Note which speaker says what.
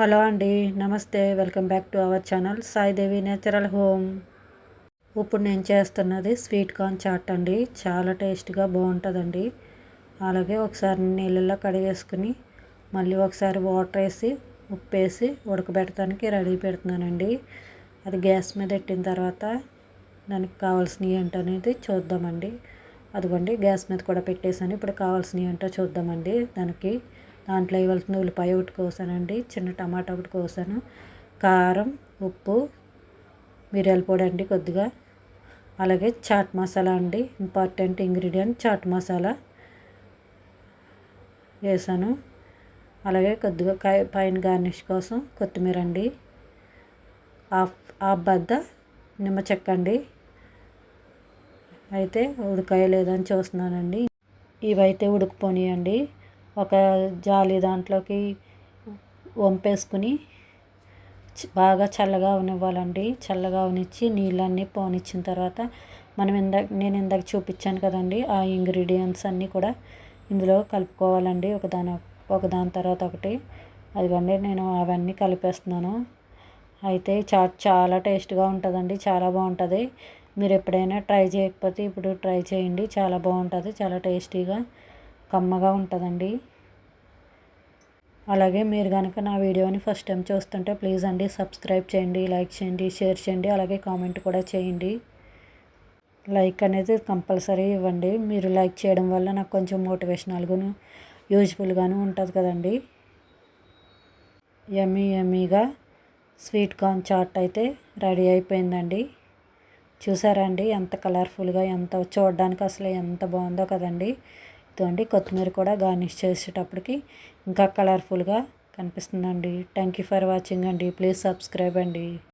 Speaker 1: Hello అండి నమస్తే welcome back to our channel Saidevi natural home. ఇప్పుడు నేను చేస్తున్నది స్వీట్ కార్న్ చాట్ అండి చాలా టేస్ట్గా బాగుంటుందండి. అలాగే ఒకసారి నీళ్ళల్లో కడిగేసుకుని మళ్ళీ ఒకసారి వాటర్ వేసి ఉప్పు వేసి ఉడకబెట్టడానికి రెడీ పెడుతున్నానండి. అది గ్యాస్ మీద పెట్టిన తర్వాత దానికి కావాల్సినవి ఏంటనేది చూద్దామండి. అదిగోండి గ్యాస్ మీద కూడా పెట్టేసాను ఇప్పుడు కావాల్సినవి ఏంటో చూద్దామండి. దానికి దాంట్లో ఇవ్వాల్సిన ఉల్లిపాయ ఒకటి కోసానండి చిన్న టమాటా ఒకటి కోసాను. కారం ఉప్పు మిరియాల పొడి అండి కొద్దిగా. అలాగే చాట్ మసాలా అండి ఇంపార్టెంట్ ఇంగ్రీడియంట్ చాట్ మసాలా వేసాను. అలాగే కొద్దిగా పైన గార్నిష్ కోసం కొత్తిమీర అండి హాఫ్ హాఫ్ బద్ద నిమ్మ చెక్క అండి. అయితే ఉడకాయ లేదని చూస్తున్నానండి. ఇవైతే ఉడికిపోనియండి. ఒక జాలి దాంట్లోకి వంపేసుకుని బాగా చల్లగా అవనివ్వాలండి. చల్లగా అవనిచ్చి నీళ్ళన్నీ పోనిచ్చిన తర్వాత మనం ఇందాక నేను ఇందాక చూపించాను కదండి ఆ ఇంగ్రీడియంట్స్ అన్నీ కూడా ఇందులో కలుపుకోవాలండి. ఒకదాని ఒకదాని తర్వాత ఒకటి. అదిగోండి నేను అవన్నీ కలిపేస్తున్నాను. అయితే చాట్ చాలా టేస్ట్గా ఉంటుందండి చాలా బాగుంటుంది. మీరు ఎప్పుడైనా ట్రై చేయకపోతే ఇప్పుడు ట్రై చేయండి చాలా బాగుంటుంది చాలా టేస్టీగా కమ్మగా ఉంటుందండి. అలాగే మీరు కనుక నా వీడియోని ఫస్ట్ టైం చూస్తుంటే ప్లీజ్ అండి సబ్స్క్రైబ్ చేయండి లైక్ చేయండి షేర్ చేయండి అలాగే కామెంట్ కూడా చేయండి. లైక్ అనేది కంపల్సరీ ఇవ్వండి. మీరు లైక్ చేయడం వల్ల నాకు కొంచెం మోటివేషనల్గాను యూజ్ఫుల్గాను ఉంటుంది కదండి. ఎమీ ఎమీగా స్వీట్ కార్న్ చాట్ అయితే రెడీ అయిపోయిందండి. చూసారా అండి ఎంత కలర్ఫుల్గా ఎంత చూడడానికి అసలు ఎంత బాగుందో కదండి. ఇదిగోండి కొత్తిమీర కూడా గార్నిష్ చేసేటప్పటికి ఇంకా కలర్ఫుల్గా కనిపిస్తుందండి. థ్యాంక్ యూ ఫర్ వాచింగ్ అండి. ప్లీజ్ సబ్స్క్రైబ్ అండి.